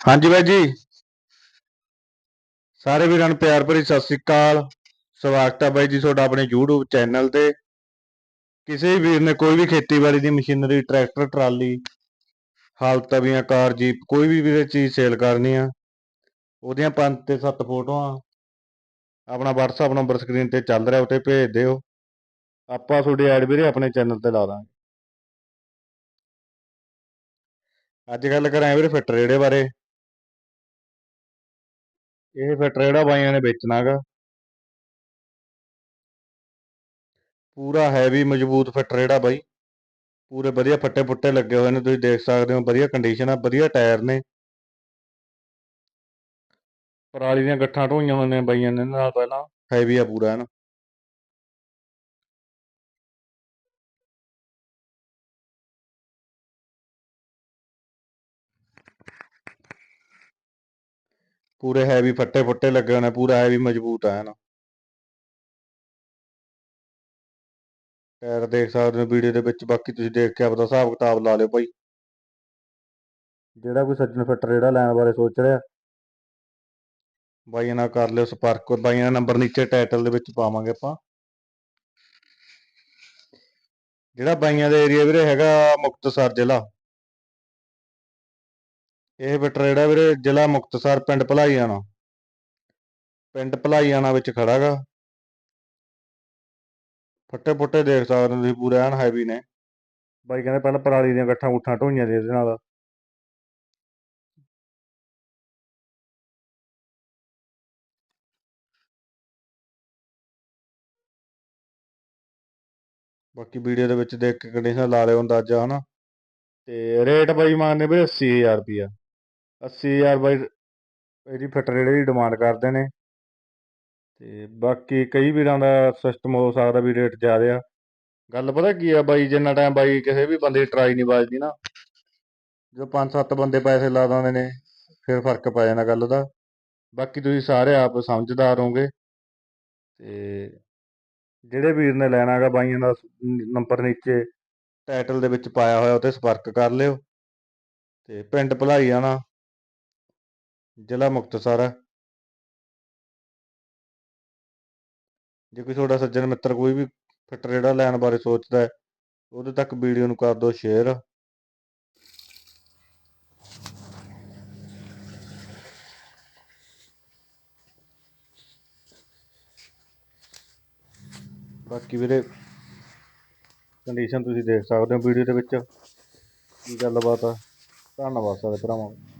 ਹਾਂਜੀ ਬਾਈ ਜੀ। ਸਾਰੇ ਵੀਰਾਂ ਨੂੰ ਪਿਆਰ ਭਰੀ ਸਤਿ ਸ੍ਰੀ ਅਕਾਲ। ਸਵਾਗਤ ਹੈ ਬਾਈ ਜੀ ਤੁਹਾਡਾ ਆਪਣੇ YouTube ਚੈਨਲ ਤੇ। ਕਿਸੇ ਵੀ ਵੀਰ ਨੇ ਕੋਈ ਵੀ ਖੇਤੀਬਾੜੀ ਦੀ ਮਸ਼ੀਨਰੀ, ਟਰੈਕਟਰ, ਟਰਾਲੀ ਹਾਲ ਤਵੀਆਂ, ਕਾਰ, ਜੀਪ, ਕੋਈ ਵੀ ਵੀਰੇ ਚੀਜ਼ ਸੇਲ ਕਰਨੀ ਆ, ਉਹਦੀਆਂ ਪੰਜ ਤੇ ਸੱਤ ਫੋਟੋਆਂ ਆਪਣਾ WhatsApp ਨੰਬਰ ਸਕਰੀਨ ਤੇ ਚੱਲ ਰਿਹਾ ਉੱਤੇ ਭੇਜ ਦਿਓ। ਆਪਾਂ ਤੁਹਾਡੀ ਐਡ ਵੀਰੇ ਆਪਣੇ ਚੈਨਲ ਤੇ ਲਾ ਦਾਂਗੇ। ਅੱਜ ਗੱਲ ਕਰਾਂ ਵੀਰੇ ਫਿੱਟ ਰੇੜੇ ਬਾਰੇ। ਇਹ ਫਿੱਟ ਜਿਹੜਾ ਬਾਈਆਂ ਨੇ ਵੇਚਣਾਗਾ ਪੂਰਾ ਹੈਵੀ ਮਜ਼ਬੂਤ ਫਿੱਟ ਜਿਹੜਾ ਬਾਈ। ਪੂਰੇ ਵਧੀਆ ਫੱਟੇ ਫੁੱਟੇ ਲੱਗੇ ਹੋਏ ਨੇ, ਤੁਸੀਂ ਦੇਖ ਸਕਦੇ ਹੋ, ਵਧੀਆ ਕੰਡੀਸ਼ਨ ਆ, ਵਧੀਆ ਟਾਇਰ ਨੇ। ਪਰਾਲੀ ਦੀਆਂ ਗੱਠਾਂ ਢੋਈਆਂ ਹੋਈਆਂ ਨੇ ਬਾਈਆਂ ਨੇ, ਨਾਲ ਪਹਿਲਾਂ। ਹੈਵੀ ਆ ਪੂਰਾ ਹਨ ਪੂਰੇ ਹੈਵੀ ਫੱਟੇ ਫੁੱਟੇ ਲੱਗੇ ਹੋਏ ਨੇ ਪੂਰਾ ਹੈਵੀ ਮਜ਼ਬੂਤ ਆ, ਹਨ। ਟਾਇਰ ਦੇਖ ਸਕਦੇ ਹੋ ਵੀਡੀਓ ਦੇ ਵਿੱਚ, ਬਾਕੀ ਤੁਸੀਂ ਦੇਖ ਕੇ ਆਪਦਾ ਹਿਸਾਬ ਕਿਤਾਬ ਲਾ ਲਿਓ ਭਾਈ ਜਿਹੜਾ ਕੋਈ ਸੱਜਣ ਫਿੱਟ ਜਿਹੜਾ ਲੈਣ ਬਾਰੇ ਸੋਚ ਰਿਹਾ। ਬਾਈਆਂ ਨਾਲ ਕਰ ਲਿਓ ਸੰਪਰਕ ਬਾਈਆਂ ਦਾ ਨੰਬਰ ਨੀਚੇ ਟਾਈਟਲ ਦੇ ਵਿੱਚ ਪਾਵਾਂਗੇ ਆਪਾਂ। ਜਿਹੜਾ ਬਾਈਆਂ ਦਾ ਏਰੀਆ ਵੀਰੇ ਹੈਗਾ ਮੁਕਤਸਰ ਜ਼ਿਲ੍ਹਾ। ਇਹ ਫਿੱਟ ਵੀਰੇ, ਜ਼ਿਲ੍ਹਾ ਮੁਕਤਸਰ, ਪਿੰਡ ਭਲਾਈਆਣਾ ਪਿੰਡ ਭਲਾਈਆਣਾ ਵਿੱਚ ਖੜਾਗਾ ਫੱਟੇ ਫੁੱਟੇ ਦੇਖ ਸਕਦੇ ਹੋ ਤੁਸੀਂ, ਪੂਰੇ ਐਨ ਹੈਵੀ ਨੇ। ਬਾਈ ਕਹਿੰਦੇ ਪਹਿਲਾਂ ਪਰਾਲੀ ਦੀਆਂ ਗੱਠਾਂ ਗੁੱਠਾਂ ਢੋਈਆਂ ਦੇ ਇਹਦੇ ਨਾਲ। ਬਾਕੀ ਵੀਡੀਓ ਦੇ ਵਿੱਚ ਦੇਖ ਕੇ ਕੰਡੀਸ਼ਨ ਲਾ ਲਿਓ ਅੰਦਾਜ਼ਾ, ਹਨਾ। ਤੇ ਰੇਟ ਬਾਈ ਮੰਗਦੇ ਵੀਰੇ 80000 ਰੁਪਿਆ ਅੱਸੀ ਹਜ਼ਾਰ ਬਾਈ ਇਹਦੀ ਫਿੱਟ ਰੇੜੇ ਦੀ ਡਿਮਾਂਡ ਕਰਦੇ ਨੇ। ਤੇ ਬਾਕੀ ਕਈ ਵੀਰਾਂ ਦਾ ਸਿਸਟਮ ਹੋ ਸਕਦਾ ਵੀ ਰੇਟ ਜ਼ਿਆਦਾ ਆ। ਗੱਲ ਪਤਾ ਕੀ ਆ ਬਾਈ, ਜਿੰਨਾ ਟਾਈਮ ਬਾਈ ਕਿਸੇ ਵੀ ਬੰਦੇ ਦੀ ਟਰਾਈ ਨਹੀਂ ਵੱਜਦੀ ਨਾ, ਜੋ ਪੰਜ ਸੱਤ ਬੰਦੇ ਪੈਸੇ ਲਾ ਦਿੰਦੇ ਨੇ, ਫਿਰ ਫ਼ਰਕ ਪੈ ਜਾਂਦਾ ਗੱਲ ਦਾ। ਬਾਕੀ ਤੁਸੀਂ ਸਾਰੇ ਆਪ ਸਮਝਦਾਰ ਹੋਗੇ ਤੇ ਜਿਹੜੇ ਵੀਰ ਨੇ ਲੈਣਾ ਹੈਗਾ ਬਾਈਆਂ ਦਾ ਨੰਬਰ ਨੀਚੇ ਟਾਈਟਲ ਦੇ ਵਿੱਚ ਪਾਇਆ ਹੋਇਆ ਉੱਤੇ ਸੰਪਰਕ ਕਰ ਲਿਓ। ਤੇ ਪਿੰਡ ਭਲਾਈ ਆਣਾ ਜ਼ਿਲ੍ਹਾ ਮੁਕਤਸਰ ਹੈ। ਜੇ ਕੋਈ ਤੁਹਾਡਾ ਸੱਜਣ ਮਿੱਤਰ ਕੋਈ ਵੀ ਫਿੱਟ ਰੇੜਾ ਲੈਣ ਬਾਰੇ ਸੋਚਦਾ ਹੈ, ਉਹਦੇ ਤੱਕ ਵੀਡੀਓ ਨੂੰ ਕਰ ਦਿਓ ਸ਼ੇਅਰ। ਬਾਕੀ ਵੀਰੇ ਕੰਡੀਸ਼ਨ ਤੁਸੀਂ ਦੇਖ ਸਕਦੇ ਹੋ ਵੀਡੀਓ ਦੇ ਵਿੱਚ। ਕੀ ਗੱਲਬਾਤ ਆ? ਧੰਨਵਾਦ ਸਾਰੇ ਭਰਾਵਾਂ।